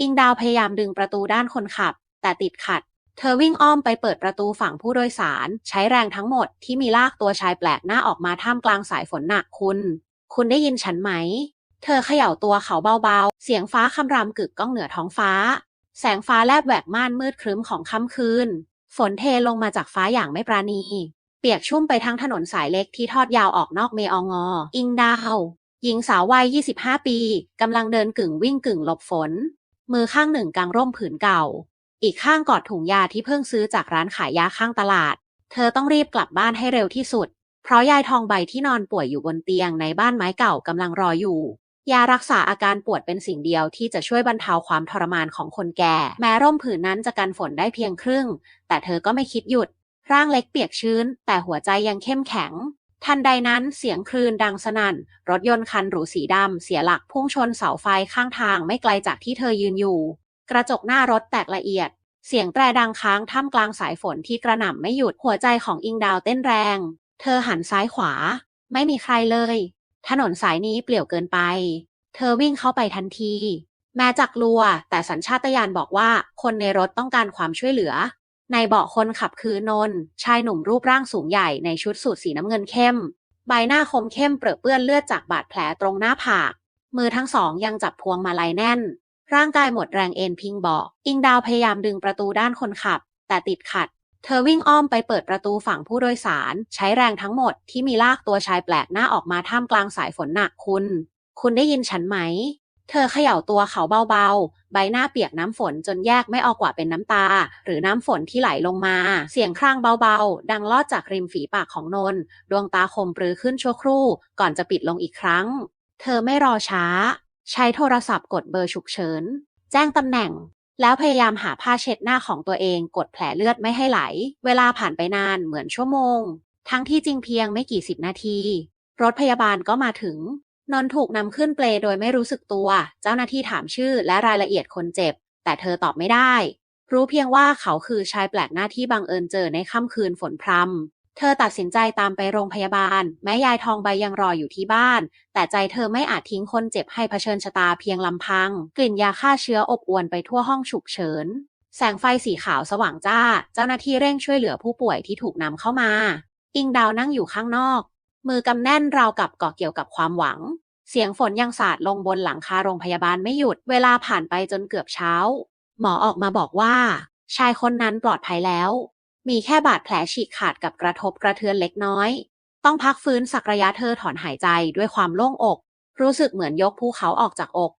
อิงดาวพยายามดึงประตูด้านคนขับ แต่ติดขัด เธอวิ่งอ้อมไปเปิดประตูฝั่งผู้โดยสาร ใช้แรงทั้งหมดที่มีลากตัวชายแปลกหน้าออกมาท่ามกลางสายฝนหนักคุณ คุณได้ยินฉันไหม เธอเขย่าตัวเขาเบาๆ เสียงฟ้าคำรามกึกก้องเหนือท้องฟ้า แสงฟ้าแลบแหวกม่านมืดครึ้มของค่ำคืน ฝนเทลงมาจากฟ้าอย่างไม่ปราณี เปียกชุ่มไปทั้งถนนสายเล็กที่ทอดยาวออกนอกเมอองอ อิงดาวหญิงสาววัย 25 ปี กำลังเดินกึ่งวิ่งกึ่งหลบฝน มือข้างหนึ่งกางร่มผืนเก่า อีกข้างกอดถุงยาที่เพิ่งซื้อจากร้านขายยาข้างตลาด เธอต้องรีบกลับบ้านให้เร็วที่สุด เพราะยายทองใบที่นอนป่วยอยู่บนเตียงในบ้านไม้เก่ากำลังรออยู่ ยารักษาอาการปวดเป็นสิ่งเดียวที่จะช่วยบรรเทาความทรมานของคนแก่ แม้ร่มผืนนั้นจะกันฝนได้เพียงครึ่ง แต่เธอก็ไม่คิดหยุด ร่างเล็กเปียกชื้น แต่หัวใจยังเข้มแข็ง ทันใดนั้นเสียงคลื่นดังสนั่น รถยนต์คันหรูสีดำเสียหลักพุ่งชนเสาไฟข้างทางไม่ไกลจากที่เธอยืนอยู่ กระจกหน้ารถแตกละเอียด เสียงแตรดังค้างท่ามกลางสายฝนที่กระหน่ำไม่หยุดหัวใจของอิงดาวเต้นแรง เธอหันซ้ายขวา ไม่มีใครเลย ถนนสายนี้เปลี่ยวเกินไป เธอวิ่งเข้าไปทันที แม้จักกลัว แต่สัญชาตญาณบอกว่าคนในรถต้องการความช่วยเหลือ ในเบาะคนขับคือนนท์ชายหนุ่มรูปร่างสูงใหญ่ในชุดสูทสีน้ำเงินเข้ม ใบหน้าคมเข้มเปรอะเปื้อนเลือดจากบาดแผลตรงหน้าผาก มือทั้งสองยังจับพวงมาลัยแน่น ร่างกายหมดแรงเอ็นพิงเบาะอิงดาวพยายามดึงประตูด้านคนขับ แต่ติดขัด เธอวิ่งอ้อมไปเปิดประตูฝั่งผู้โดยสาร ใช้แรงทั้งหมดที่มีลากตัวชายแปลกหน้าออกมาท่ามกลางสายฝนหนักคุณ คุณได้ยินฉันไหม เธอเขย่าตัวเขาเบาๆ ใบหน้าเปียกน้ำฝนจนแยกไม่ออกกว่าเป็นน้ำตา หรือน้ำฝนที่ไหลลงมา เสียงครางเบาๆ ดังลอดจากริมฝีปากของนนท์ดวงตาคมปรือขึ้นชั่วครู่ ก่อนจะปิดลงอีกครั้ง เธอไม่รอช้า ใช้โทรศัพท์กดเบอร์ฉุกเฉิน แจ้งตำแหน่ง แล้วพยายามหาผ้าเช็ดหน้าของตัวเองกดแผลเลือดไม่ให้ไหล เวลาผ่านไปนานเหมือนชั่วโมง ทั้งที่จริงเพียงไม่กี่สิบนาที รถพยาบาลก็มาถึง นนถูกนำขึ้นเปลโดยไม่รู้สึกตัว เจ้าหน้าที่ถามชื่อและรายละเอียดคนเจ็บ แต่เธอตอบไม่ได้ รู้เพียงว่าเขาคือชายแปลกหน้าที่บังเอิญเจอในค่ำคืนฝนพรำ เธอตัดสินใจตามไปโรงพยาบาล แม้ยายทองใบยังรออยู่ที่บ้าน แต่ใจเธอไม่อาจทิ้งคนเจ็บให้เผชิญชะตาเพียงลำพัง กลิ่นยาฆ่าเชื้ออบอวนไปทั่วห้องฉุกเฉิน แสงไฟสีขาวสว่างจ้า เจ้าหน้าที่เร่งช่วยเหลือผู้ป่วยที่ถูกนำเข้ามา อิงดาวนั่งอยู่ข้างนอก มือกำแน่นราวกับเกาะเกี่ยวกับความหวัง เสียงฝนยังสาดลงบนหลังคาโรงพยาบาลไม่หยุด เวลาผ่านไปจนเกือบเช้า หมอออกมาบอกว่า ชายคนนั้นปลอดภัยแล้ว มีแค่บาดแผลฉีกขาดกับกระทบกระเทือนเล็กน้อย ต้องพักฟื้นสักระยะเธอถอนหายใจด้วยความโล่งอก รู้สึกเหมือนยกภูเขาออกจากอก